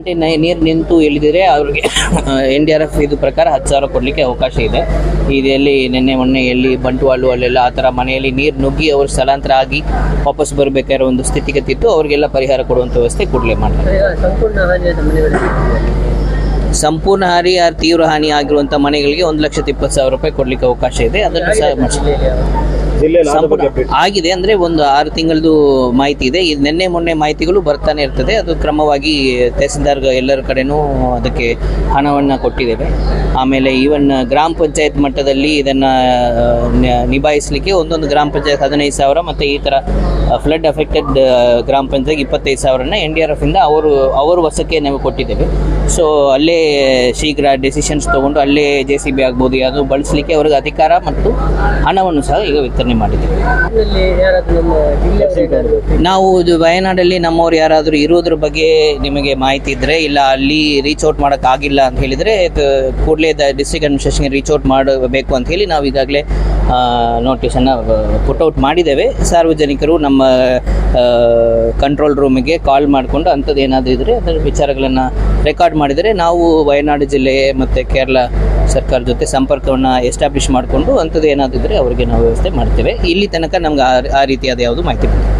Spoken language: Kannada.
ನೀರು ನಿಂತು ಇಳಿದಿದ್ರೆ ಅವ್ರಿಗೆ ಎನ್ ಡಿ ಆರ್ ಎಫ್ ಇದು ಪ್ರಕಾರ ಹತ್ತು ಸಾವಿರ ಕೊಡಲಿಕ್ಕೆ ಅವಕಾಶ ಇದೆ. ಇದೆಯಲ್ಲಿ ನಿನ್ನೆ ಮೊನ್ನೆ ಎಲ್ಲಿ ಬಂಟ್ವಾಳು ಅಲ್ಲೆಲ್ಲ ಆ ಥರ ಮನೆಯಲ್ಲಿ ನೀರು ನುಗ್ಗಿ ಅವರು ಸ್ಥಳಾಂತರ ಆಗಿ ವಾಪಸ್ ಬರಬೇಕಾಗಿರೋ ಒಂದು ಸ್ಥಿತಿಗತಿ ಇತ್ತು ಅವರಿಗೆಲ್ಲ ಪರಿಹಾರ ಕೊಡುವಂಥ ವ್ಯವಸ್ಥೆ ಕೂಡಲೇ ಮಾಡ್ತಾರೆ. ಸಂಪೂರ್ಣ ಹಾನಿ ಯಾರು ತೀವ್ರ ಹಾನಿ ಆಗಿರುವಂಥ ಮನೆಗಳಿಗೆ ಒಂದು ಲಕ್ಷದ ಇಪ್ಪತ್ತು ಸಾವಿರ ರೂಪಾಯಿ ಕೊಡಲಿಕ್ಕೆ ಅವಕಾಶ ಇದೆ. ಅದನ್ನು ಸಹ ಮಾಡಿಸಿ. ಸಂಪೂರ್ಣ ಆಗಿದೆ ಅಂದ್ರೆ ಒಂದು ಆರು ತಿಂಗಳದು ಮಾಹಿತಿ ಇದೆ. ಇದು ನಿನ್ನೆ ಮೊನ್ನೆ ಮಾಹಿತಿಗಳು ಬರ್ತಾನೆ ಇರ್ತದೆ. ಅದು ಕ್ರಮವಾಗಿ ತಹಸೀಲ್ದಾರ್ ಎಲ್ಲರ ಕಡೆನೂ ಅದಕ್ಕೆ ಹಣವನ್ನು ಕೊಟ್ಟಿದ್ದೇವೆ. ಆಮೇಲೆ ಈವನ್ ಗ್ರಾಮ ಪಂಚಾಯತ್ ಮಟ್ಟದಲ್ಲಿ ಇದನ್ನ ನಿಭಾಯಿಸಲಿಕ್ಕೆ ಒಂದೊಂದು ಗ್ರಾಮ ಪಂಚಾಯತ್ ಹದಿನೈದು ಸಾವಿರ ಮತ್ತೆ ಈ ತರ ಫ್ಲಡ್ ಅಫೆಕ್ಟೆಡ್ ಗ್ರಾಮ ಪಂಚಾಯತ್ ಇಪ್ಪತ್ತೈದು ಸಾವಿರನ ಎನ್ ಡಿ ಆರ್ ಎಫ್ ಇಂದ ಅವರು ಅವ್ರ ವಸಕ್ಕೆ ನಾವು ಕೊಟ್ಟಿದ್ದೇವೆ. ಸೊ ಅಲ್ಲೇ ಶೀಘ್ರ ಡೆಸಿಷನ್ಸ್ ತಗೊಂಡು ಅಲ್ಲೇ ಜೆ ಸಿ ಬಿ ಆಗ್ಬೋದು. ಯಾವುದು ಬಳಸಲಿಕ್ಕೆ ಅವ್ರಿಗೆ ಅಧಿಕಾರ ಮತ್ತು ಹಣವನ್ನು ಸಹ ಈಗ ವಿತರಣೆ ಮಾಡಿದ್ದೇವೆ. ಮಾಡಿದ್ದೀವಿ ನಾವು ಇದು ವಯನಾಡಲ್ಲಿ ನಮ್ಮವ್ರು ಯಾರಾದರೂ ಇರೋದ್ರ ಬಗ್ಗೆ ನಿಮಗೆ ಮಾಹಿತಿ ಇದ್ದರೆ ಇಲ್ಲ ಅಲ್ಲಿ ರೀಚ್ ಔಟ್ ಮಾಡೋಕ್ಕಾಗಿಲ್ಲ ಅಂತ ಹೇಳಿದರೆ ಕೂಡಲೇ ಡಿಸ್ಟ್ರಿಕ್ಟ್ ಅಡ್ಮಿನಿಸ್ಟ್ರೇಷನ್ಗೆ ರೀಚ್ ಔಟ್ ಮಾಡಬೇಕು ಅಂತ ಹೇಳಿ ನಾವು ಈಗಾಗಲೇ ನೋಟಿಸನ್ನು ಪುಟ್ಔಟ್ ಮಾಡಿದ್ದೇವೆ. ಸಾರ್ವಜನಿಕರು ನಮ್ಮ ಕಂಟ್ರೋಲ್ ರೂಮಿಗೆ ಕಾಲ್ ಮಾಡಿಕೊಂಡು ಅಂಥದ್ದು ಏನಾದರೂ ಇದ್ದರೆ ಅದರ ವಿಚಾರಗಳನ್ನು ರೆಕಾರ್ಡ್ ಮಾಡಿದರೆ ನಾವು ವಯನಾಡು ಜಿಲ್ಲೆ ಮತ್ತು ಕೇರಳ ಸರ್ಕಾರ ಜೊತೆ ಸಂಪರ್ಕವನ್ನು ಎಸ್ಟಾಬ್ಲಿಷ್ ಮಾಡಿಕೊಂಡು ಅಂಥದ್ದು ಏನಾದರೂ ಇದ್ದರೆ ಅವರಿಗೆ ನಾವು ವ್ಯವಸ್ಥೆ ಮಾಡ್ತೇವೆ. ಇಲ್ಲಿ ತನಕ ನಮ್ಗೆ ಆ- ರೀತಿಯಾದ ಯಾವುದು ಮಾಹಿತಿ ಬಂದಿಲ್ಲ.